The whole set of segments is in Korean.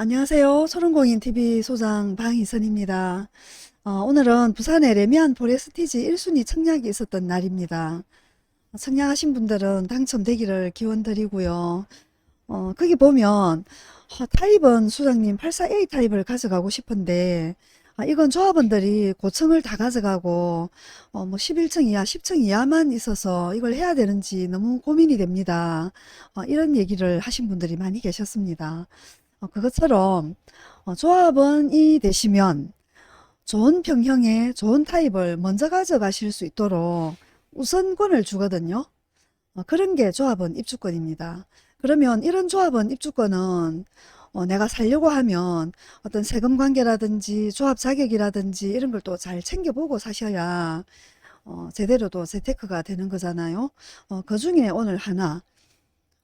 안녕하세요. 소롱공인TV 소장 방희선입니다. 어, 오늘은 부산의 레미안 포레스티지 1순위 청약이 있었던 날입니다. 청약하신 분들은 당첨되기를 기원드리고요. 어, 거기 보면 어, 타입은 수장님 84A 타입을 가져가고 싶은데 아, 이건 조합원들이 고층을 다 가져가고 어, 뭐 11층 이하, 10층 이하만 있어서 이걸 해야 되는지 너무 고민이 됩니다. 어, 이런 얘기를 하신 분들이 많이 계셨습니다. 어, 그것처럼 어, 조합원이 되시면 좋은 평형의 좋은 타입을 먼저 가져가실 수 있도록 우선권을 주거든요. 어, 그런 게 조합원 입주권입니다. 그러면 이런 조합원 입주권은 어, 내가 살려고 하면 어떤 세금 관계라든지 조합 자격이라든지 이런 걸 또 잘 챙겨보고 사셔야 어, 제대로 또 재테크가 되는 거잖아요. 어, 그 중에 오늘 하나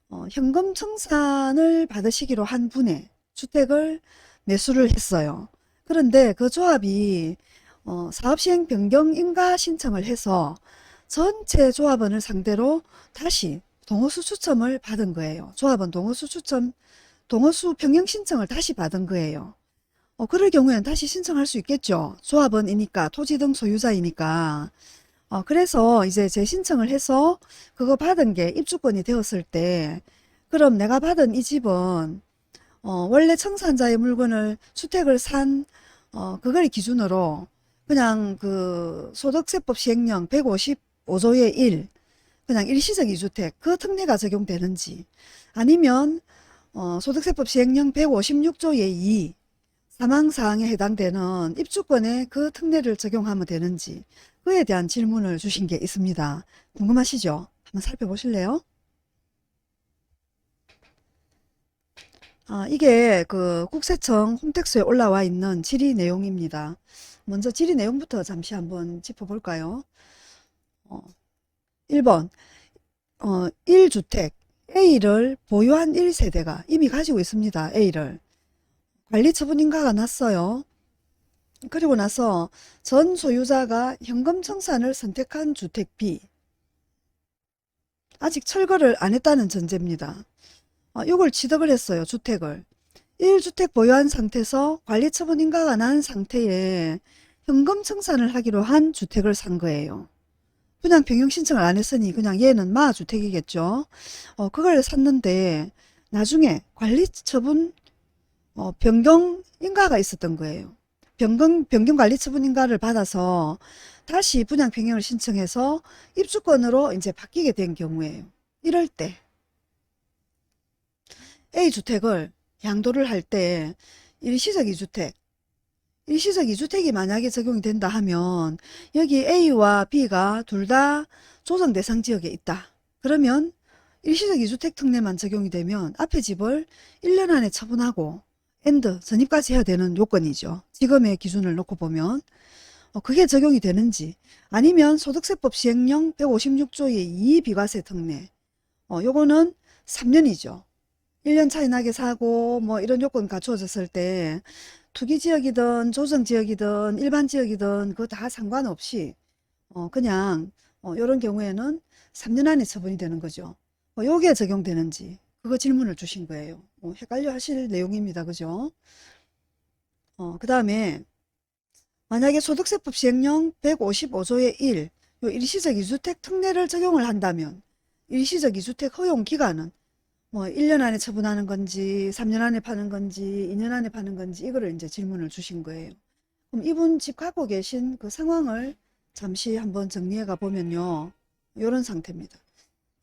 어, 현금 청산을 받으시기로 한 분의 주택을 매수를 했어요. 그런데 그 조합이 어, 사업시행 변경 인가 신청을 해서 전체 조합원을 상대로 다시 동호수 추첨을 받은 거예요. 조합원 동호수 추첨, 동호수 평형 신청을 다시 받은 거예요. 어, 그럴 경우에는 다시 신청할 수 있겠죠. 조합원이니까, 토지 등 소유자이니까. 어, 그래서 이제 재신청을 해서 그거 받은 게 입주권이 되었을 때, 그럼 내가 받은 이 집은, 어, 원래 청산자의 물건을, 주택을 산, 어, 그걸 기준으로 그냥 그 소득세법 시행령 155조의 1, 그냥 일시적 이주택, 그 특례가 적용되는지, 아니면, 어, 소득세법 시행령 156조의 2, 사망사항에 해당되는 입주권에 그 특례를 적용하면 되는지, 그에 대한 질문을 주신 게 있습니다. 궁금하시죠? 한번 살펴보실래요? 아, 이게 그 국세청 홈택스에 올라와 있는 질의 내용입니다. 먼저 질의 내용부터 잠시 한번 짚어볼까요? 어, 1번, 어, 1주택 A를 보유한 1세대가 이미 가지고 있습니다. A를. 관리 처분 인가가 났어요. 그리고 나서 전 소유자가 현금 청산을 선택한 주택 B. 아직 철거를 안 했다는 전제입니다. 어, 이걸 취득을 했어요. 주택을. 1주택 보유한 상태에서 관리 처분 인가가 난 상태에 현금 청산을 하기로 한 주택을 산 거예요. 그냥 변경 신청을 안 했으니 그냥 얘는 마주택이겠죠. 어, 그걸 샀는데 나중에 관리 처분 어, 변경 인가가 있었던 거예요. 변경, 변경 관리 처분 인가를 받아서 다시 분양 변경을 신청해서 입주권으로 이제 바뀌게 된 경우에요. 이럴 때 A주택을 양도를 할 때 일시적 이주택, 일시적 이주택이 만약에 적용이 된다 하면 여기 A와 B가 둘 다 조정 대상 지역에 있다. 그러면 일시적 이주택 특례만 적용이 되면 앞에 집을 1년 안에 처분하고 엔드 전입까지 해야 되는 요건이죠. 지금의 기준을 놓고 보면 어, 그게 적용이 되는지 아니면 소득세법 시행령 156조의 2 비과세 특례 어, 요거는 3년이죠. 1년 차이 나게 사고 뭐 이런 요건 갖추어졌을 때 투기 지역이든 조정 지역이든 일반 지역이든 그거 다 상관없이 어 그냥 어 요런 경우에는 3년 안에 처분이 되는 거죠. 뭐 요게 적용되는지 그거 질문을 주신 거예요. 어, 헷갈려 하실 내용입니다. 그죠? 어 그 다음에 만약에 소득세법 시행령 155조의 1, 요 일시적 이주택 특례를 적용을 한다면 일시적 이주택 허용 기간은 뭐 1년 안에 처분하는 건지 3년 안에 파는 건지 2년 안에 파는 건지 이거를 이제 질문을 주신 거예요. 그럼 이분 집 갖고 계신 그 상황을 잠시 한번 정리해 가 보면요. 이런 상태입니다.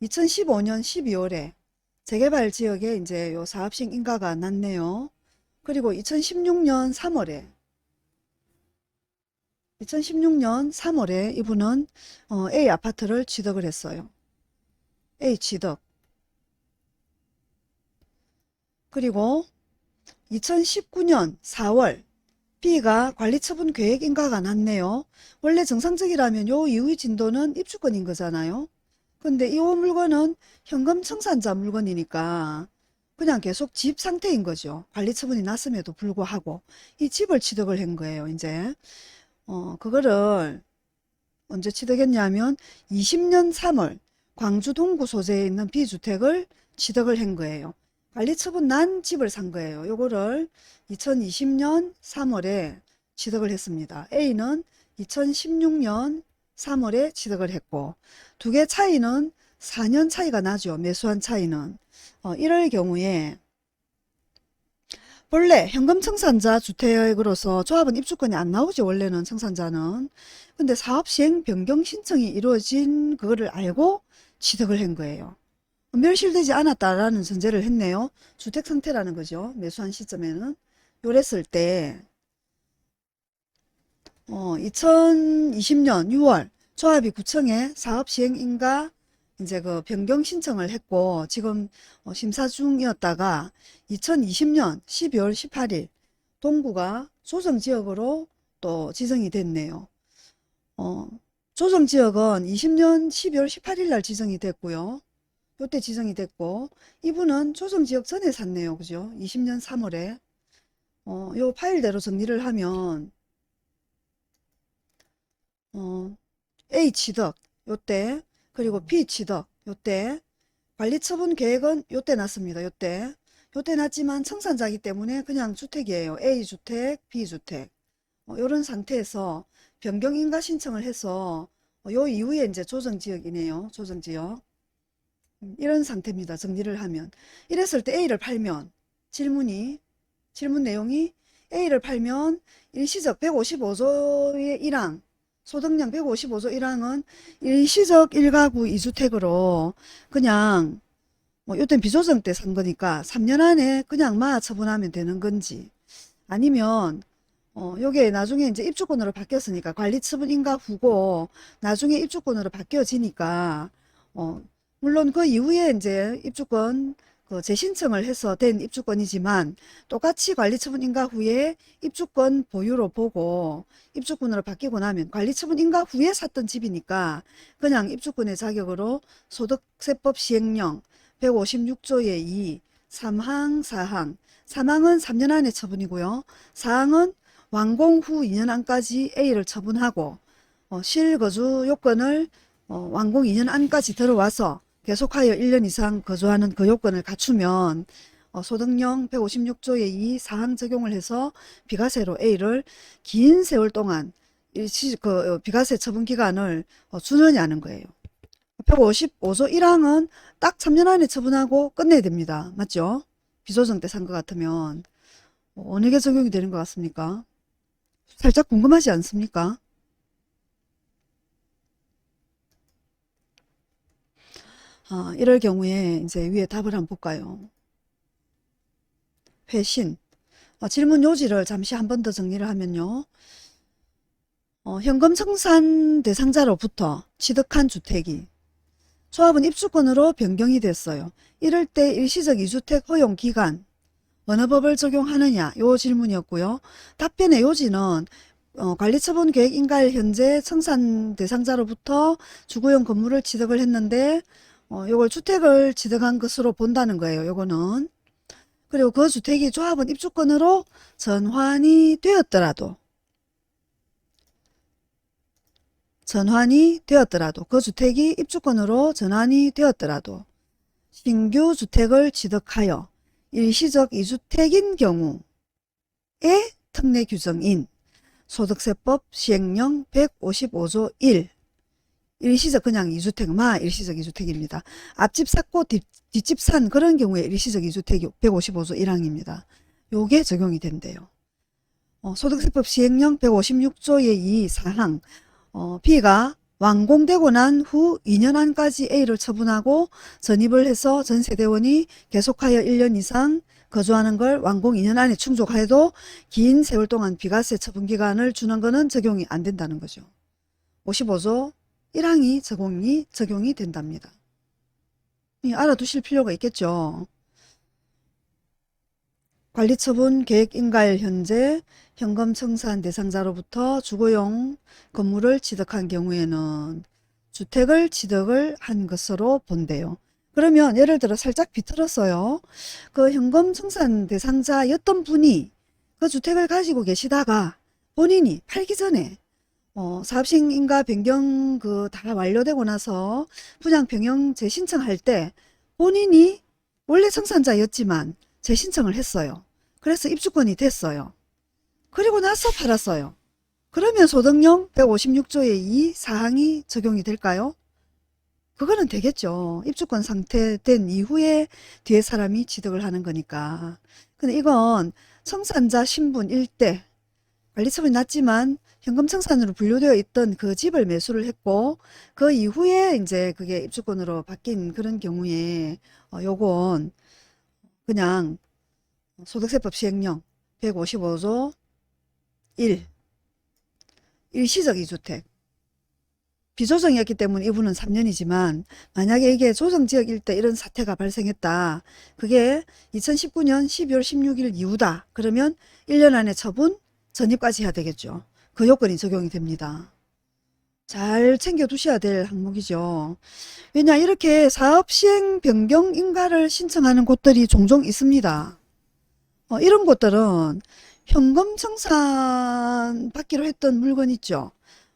2015년 12월에 재개발 지역에 이제 요 사업식 인가가 났네요. 그리고 2016년 3월에 2016년 3월에 이분은 어, A 아파트를 취득을 했어요. A 취득. 그리고 2019년 4월 B가 관리처분 계획 인가가 났네요. 원래 정상적이라면 요 이후의 진도는 입주권인 거잖아요. 근데 이 물건은 현금 청산자 물건이니까 그냥 계속 집 상태인 거죠. 관리 처분이 났음에도 불구하고 이 집을 취득을 한 거예요. 이제 어 그거를 언제 취득했냐면 20년 3월 광주 동구 소재에 있는 B주택을 취득을 한 거예요. 관리 처분 난 집을 산 거예요. 요거를 2020년 3월에 취득을 했습니다. A는 2016년 3월에 취득을 했고 두 개 차이는 4년 차이가 나죠. 매수한 차이는. 어, 이럴 경우에 본래 현금 청산자 주택으로서 조합은 입주권이 안 나오죠. 원래는 청산자는. 근데 사업 시행 변경 신청이 이루어진 그거를 알고 취득을 한 거예요. 멸실되지 않았다라는 전제를 했네요. 주택 상태라는 거죠. 매수한 시점에는. 요랬을 때 어, 2020년 6월 조합이 구청에 사업 시행 인가 이제 그 변경 신청을 했고 지금 어, 심사 중이었다가 2020년 12월 18일 동구가 조정 지역으로 또 지정이 됐네요. 어, 조정 지역은 20년 12월 18일 날 지정이 됐고요. 요때 지정이 됐고 이분은 조정 지역 전에 샀네요. 그죠? 20년 3월에 어, 요 파일대로 정리를 하면 어, A 취득 요때 그리고 B 취득 요때 관리처분 계획은 요때 났습니다. 요때 요때 났지만 청산자기 때문에 그냥 주택이에요. A 주택, B 주택 어, 요런 상태에서 변경 인가 신청을 해서 어, 요 이후에 이제 조정 지역이네요. 조정 지역 음, 이런 상태입니다. 정리를 하면 이랬을 때 A를 팔면 질문이 질문 내용이 A를 팔면 일시적 155조의 1항 소득량 155조 1항은 일시적 1가구 2주택으로 그냥 뭐 요땐 비조정 때 산 거니까 3년 안에 그냥 마 처분하면 되는 건지 아니면 어 요게 나중에 이제 입주권으로 바뀌었으니까 관리 처분 인가 후고 나중에 입주권으로 바뀌어지니까 어 물론 그 이후에 이제 입주권 그 재신청을 해서 된 입주권이지만 똑같이 관리처분 인가 후에 입주권 보유로 보고 입주권으로 바뀌고 나면 관리처분 인가 후에 샀던 집이니까 그냥 입주권의 자격으로 소득세법 시행령 156조의 2, 3항, 4항 3항은 3년 안에 처분이고요. 4항은 완공 후 2년 안까지 A를 처분하고 어, 실거주 요건을 어, 완공 2년 안까지 들어와서 계속하여 1년 이상 거주하는 그 요건을 갖추면 어, 소득령 156조의 2 사항 적용을 해서 비과세로 A를 긴 세월 동안 일시 그 어, 비과세 처분 기간을 어, 주느냐는 거예요. 155조 1항은 딱 3년 안에 처분하고 끝내야 됩니다. 맞죠? 비조정 때 산 것 같으면 어, 어느 게 적용이 되는 것 같습니까? 살짝 궁금하지 않습니까? 아, 이럴 경우에 이제 위에 답을 한번 볼까요? 회신. 어, 질문 요지를 잠시 한 번 더 정리를 하면요. 어, 현금 청산 대상자로부터 취득한 주택이 조합은 입주권으로 변경이 됐어요. 이럴 때 일시적 이주택 허용 기간 어느 법을 적용하느냐 요 질문이었고요. 답변의 요지는 어, 관리처분 계획 인가일 현재 청산 대상자로부터 주거용 건물을 취득을 했는데 어, 요걸 주택을 취득한 것으로 본다는 거예요. 요거는. 그리고 그 주택이 조합원 입주권으로 전환이 되었더라도 전환이 되었더라도 그 주택이 입주권으로 전환이 되었더라도 신규 주택을 취득하여 일시적 2주택인 경우에 특례 규정인 소득세법 시행령 155조 1 일시적 그냥 2주택 마 일시적 2주택입니다. 앞집 샀고 뒷, 뒷집 산 그런 경우에 일시적 2주택이 155조 1항입니다. 요게 적용이 된대요. 어, 소득세법 시행령 156조의 2 사항 어, B가 완공되고 난 후 2년 안까지 A를 처분하고 전입을 해서 전세대원이 계속하여 1년 이상 거주하는 걸 완공 2년 안에 충족해도 긴 세월 동안 비과세 처분 기간을 주는 거는 적용이 안 된다는 거죠. 55조 1항이 적용이, 적용이 된답니다. 이 알아두실 필요가 있겠죠. 관리처분 계획 인가일 현재 현금 청산 대상자로부터 주거용 건물을 취득한 경우에는 주택을 취득을 한 것으로 본대요. 그러면 예를 들어 살짝 비틀었어요. 그 현금 청산 대상자였던 분이 그 주택을 가지고 계시다가 본인이 팔기 전에 어, 사업시행인가 변경 그 다 완료되고 나서 분양 변경 재신청할 때 본인이 원래 청산자였지만 재신청을 했어요. 그래서 입주권이 됐어요. 그리고 나서 팔았어요. 그러면 소득령 156조의 이 사항이 적용이 될까요? 그거는 되겠죠. 입주권 상태된 이후에 뒤에 사람이 취득을 하는 거니까. 근데 이건 청산자 신분 일대 관리처분이 났지만 현금 청산으로 분류되어 있던 그 집을 매수를 했고 그 이후에 이제 그게 입주권으로 바뀐 그런 경우에 어, 요건 그냥 소득세법 시행령 155조 1 일시적 이주택 비조정이었기 때문에 이분은 3년이지만 만약에 이게 조정지역일 때 이런 사태가 발생했다. 그게 2019년 12월 16일 이후다. 그러면 1년 안에 처분, 전입까지 해야 되겠죠. 그 요건이 적용이 됩니다. 잘 챙겨 두셔야 될 항목이죠. 왜냐 이렇게 사업 시행 변경 인가를 신청하는 곳들이 종종 있습니다. 어, 이런 곳들은 현금 청산 받기로 했던 물건 있죠.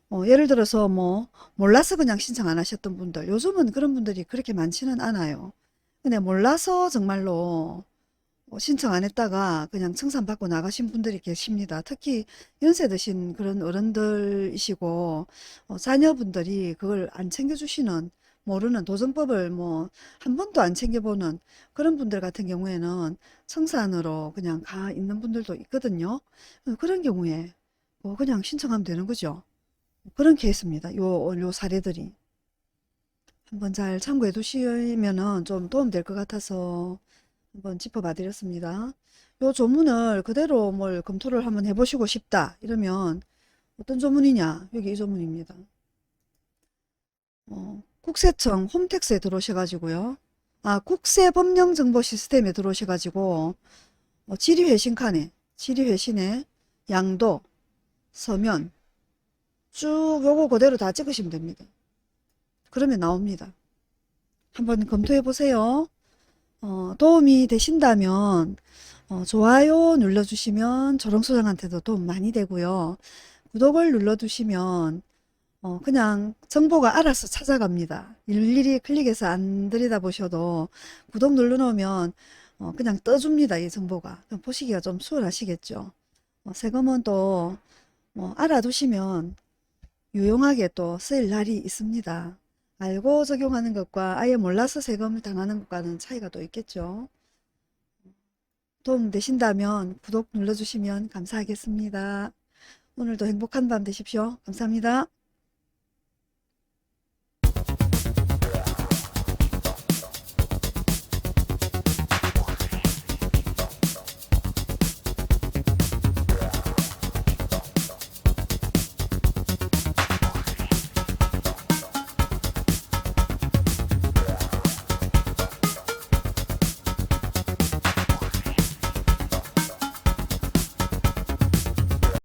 어, 예를 들어서 뭐 몰라서 그냥 신청 안 하셨던 분들 요즘은 그런 분들이 그렇게 많지는 않아요. 근데 몰라서 정말로 어, 신청 안 했다가 그냥 청산 받고 나가신 분들이 계십니다. 특히 연세 드신 그런 어른들이시고 어, 자녀분들이 그걸 안 챙겨주시는 모르는 도정법을 뭐 한 번도 안 챙겨보는 그런 분들 같은 경우에는 청산으로 그냥 가 있는 분들도 있거든요. 어, 그런 경우에 뭐 그냥 신청하면 되는 거죠. 그런 케이스입니다. 요, 요 사례들이. 한번 잘 참고해 두시면은 좀 도움 될 것 같아서 한번 짚어봐 드렸습니다. 요 조문을 그대로 뭘 검토를 한번 해보시고 싶다. 이러면 어떤 조문이냐? 여기 이 조문입니다. 어, 국세청 홈택스에 들어오셔가지고요. 아, 국세법령정보 시스템에 들어오셔가지고 어, 지리회신 칸에 지리회신에 양도, 서면 쭉 요거 그대로 다 찍으시면 됩니다. 그러면 나옵니다. 한번 검토해 보세요. 어, 도움이 되신다면 어, 좋아요 눌러주시면 조롱소장한테도 도움 많이 되고요. 구독을 눌러두시면 어, 그냥 정보가 알아서 찾아갑니다. 일일이 클릭해서 안 들여다보셔도 구독 눌러놓으면 어, 그냥 떠줍니다. 이 정보가. 보시기가 좀 수월하시겠죠. 어, 세금은 또 뭐 알아두시면 유용하게 또 쓰일 날이 있습니다. 알고 적용하는 것과 아예 몰라서 세금을 당하는 것과는 차이가 또 있겠죠. 도움 되신다면 구독 눌러주시면 감사하겠습니다. 오늘도 행복한 밤 되십시오. 감사합니다.